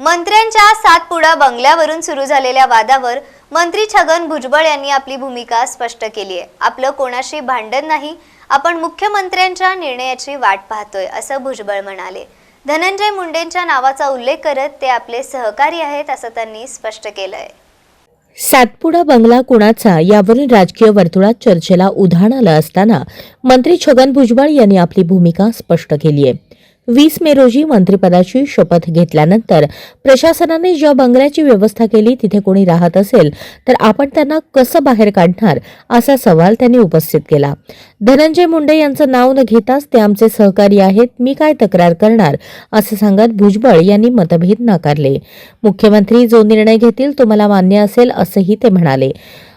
मंत्र्यांच्या सातपुडा बंगल्यावरून सुरू झालेल्या वादावर मंत्री छगन भुजबळ यांनी आपली भूमिका स्पष्ट केली आहे. आपलं कोणाशी भांडण नाही आपण मुख्यमंत्र्यांच्या निर्णयाची वाट पाहतोय असं भुजबळ म्हणाले. धनंजय मुंडेंच्या नावाचा उल्लेख करत ते आपले सहकारी आहेत असं त्यांनी स्पष्ट केलंय. सातपुडा बंगला कुणाचा यावरून राजकीय वर्तुळात चर्चेला उधाण आलं असताना मंत्री छगन भुजबळ यांनी आपली भूमिका स्पष्ट केली आहे. वीस मे रोजी मंत्रिपदाची शपथ घेतल्यानंतर प्रशासनाने ज्या बंगल्याची व्यवस्था केली तिथे कोणी राहत असेल तर आपण त्यांना कसं बाहेर काढणार असा सवाल त्यांनी उपस्थित केला. धनंजय मुंडे यांचं नाव न घेताच ते आमचे सहकारी आहेत मी काय तक्रार करणार असं सांगत भुजबळ यांनी मतभेद नाकारले. मुख्यमंत्री जो निर्णय घेतील तो मला मान्य असेल असंही ते म्हणाले.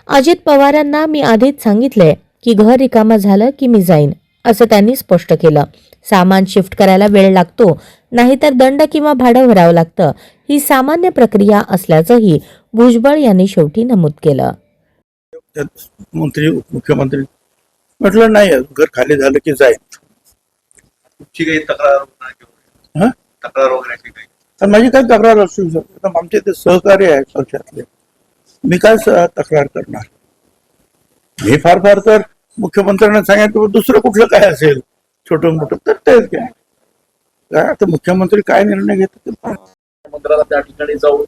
अजित पवारांना मी आधीच सांगितलंय की घर रिकामा झालं की मी जाईन. असं त्यांनी स्पष्ट केलं. सामान शिफ्ट करायला वेळ लागतो नाहीतर दंड किंवा भाडं भरावं लागतं. ही सामान्य प्रक्रिया असल्याचंही भुजबळ यांनी शेवटी नमूद केलं. मंत्री मुख्यमंत्री म्हटलं नाही घर खाली झालं की जाईल. तुमची काही तक्रार वगैरे किंवा हा? तक्रार वगैरे अशी काही? तर माझी काय तक्रार असू शकते? तर आमचे ते सहकारी आहेत पक्षातले. मी काय स- तक्रार करणार? मी फार फार तर मुख्यमंत्र्यांना सांगितलं दुसरं कुठलं काय असेल? छोटं मोठं? तर तेच काय काय आता मुख्यमंत्री काय निर्णय घेतात. मंत्र्याला त्या ठिकाणी जाऊन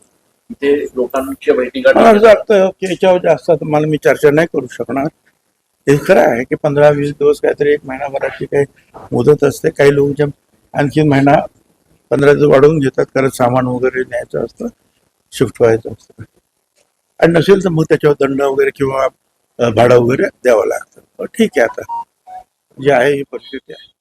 तिथे लोकांच्या बैठी मला असं गाठी वाटतं की याच्यावर जास्त आता मला मी चर्चा नाही करू शकणार. हे खरं आहे की पंधरा वीस दिवस काहीतरी एक महिनाभराची काही मुदत असते. काही लोक जे आणखी महिना पंधरा दिवस वाढवून घेतात कारण सामान वगैरे न्यायचं असतं शिफ्ट व्हायचं असतं. आणि नसेल तर मग त्याच्यावर दंड वगैरे किंवा भाडं वगैरे द्यावं लागतं. ठीक आहे आता. जे आहे ही परिस्थिती आहे.